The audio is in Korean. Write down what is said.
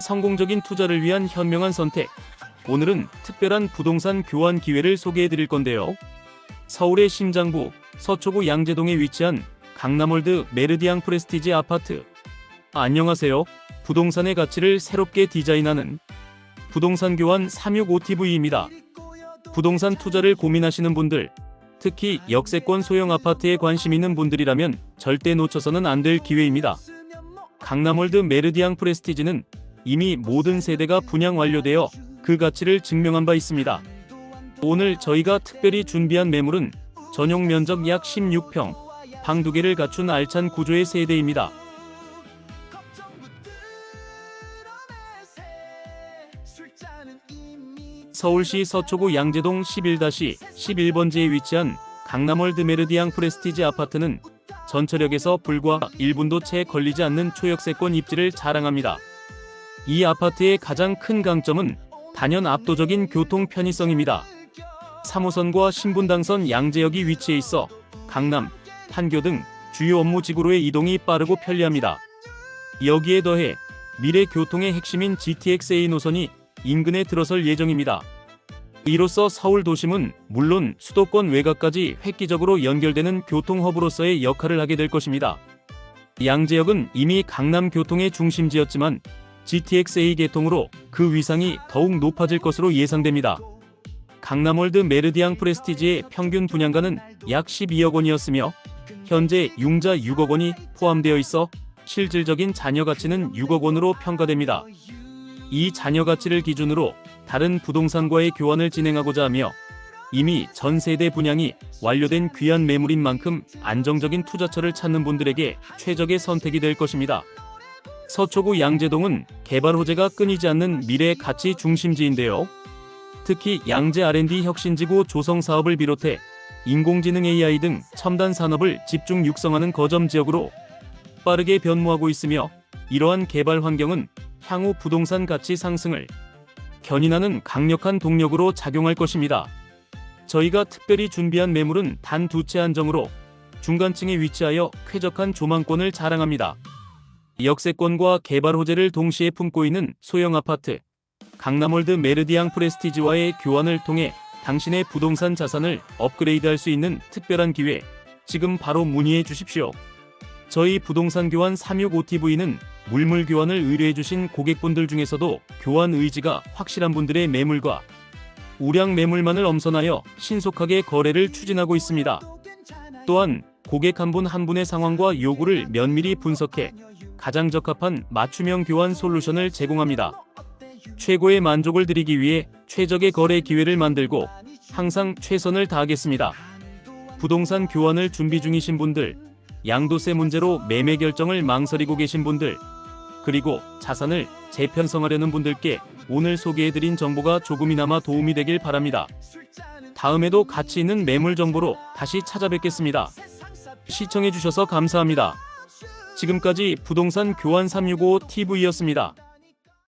성공적인 투자를 위한 현명한 선택. 오늘은 특별한 부동산 교환 기회를 소개해 드릴 건데요. 서울의 심장부 서초구 양재동에 위치한 강남월드 메르디앙 프레스티지 아파트. 안녕하세요. 부동산의 가치를 새롭게 디자인하는 부동산 교환 365TV입니다. 부동산 투자를 고민하시는 분들, 특히 역세권 소형 아파트에 관심 있는 분들이라면 절대 놓쳐서는 안 될 기회입니다. 강남월드 메르디앙 프레스티지는 이미 모든 세대가 분양 완료되어 그 가치를 증명한 바 있습니다. 오늘 저희가 특별히 준비한 매물은 전용 면적 약 16평, 방 두 개를 갖춘 알찬 구조의 세대입니다. 서울시 서초구 양재동 11-11번지에 위치한 강남월드 메르디앙 프레스티지 아파트는 전철역에서 불과 1분도 채 걸리지 않는 초역세권 입지를 자랑합니다. 이 아파트의 가장 큰 강점은 단연 압도적인 교통 편의성입니다. 3호선과 신분당선 양재역이 위치해 있어 강남, 판교 등 주요 업무 지구로의 이동이 빠르고 편리합니다. 여기에 더해 미래 교통의 핵심인 GTX-A 노선이 인근에 들어설 예정입니다. 이로써 서울 도심은 물론 수도권 외곽까지 획기적으로 연결되는 교통 허브로서의 역할을 하게 될 것입니다. 양재역은 이미 강남 교통의 중심지였지만 GTX-A 개통으로 그 위상이 더욱 높아질 것으로 예상됩니다. 강남월드 메르디앙 프레스티지의 평균 분양가는 약 12억 원이었으며 현재 융자 6억 원이 포함되어 있어 실질적인 잔여 가치는 6억 원으로 평가됩니다. 이 잔여 가치를 기준으로 다른 부동산과의 교환을 진행하고자 하며 이미 전 세대 분양이 완료된 귀한 매물인 만큼 안정적인 투자처를 찾는 분들에게 최적의 선택이 될 것입니다. 서초구 양재동은 개발 호재가 끊이지 않는 미래 가치 중심지인데요. 특히 양재 R&D 혁신지구 조성 사업을 비롯해 인공지능 AI 등 첨단 산업을 집중 육성하는 거점 지역으로 빠르게 변모하고 있으며 이러한 개발 환경은 향후 부동산 가치 상승을 견인하는 강력한 동력으로 작용할 것입니다. 저희가 특별히 준비한 매물은 단 두 채 한정으로 중간층에 위치하여 쾌적한 조망권을 자랑합니다. 역세권과 개발 호재를 동시에 품고 있는 소형 아파트 강남월드 메르디앙 프레스티지와의 교환을 통해 당신의 부동산 자산을 업그레이드할 수 있는 특별한 기회 지금 바로 문의해 주십시오. 저희 부동산 교환 365TV는 물물 교환을 의뢰해 주신 고객분들 중에서도 교환 의지가 확실한 분들의 매물과 우량 매물만을 엄선하여 신속하게 거래를 추진하고 있습니다. 또한 고객 한 분한 분의 상황과 요구를 면밀히 분석해 가장 적합한 맞춤형 교환 솔루션을 제공합니다. 최고의 만족을 드리기 위해 최적의 거래 기회를 만들고 항상 최선을 다하겠습니다. 부동산 교환을 준비 중이신 분들, 양도세 문제로 매매 결정을 망설이고 계신 분들, 그리고 자산을 재편성하려는 분들께 오늘 소개해드린 정보가 조금이나마 도움이 되길 바랍니다. 다음에도 가치 있는 매물 정보로 다시 찾아뵙겠습니다. 시청해주셔서 감사합니다. 지금까지 부동산 교환 365TV였습니다.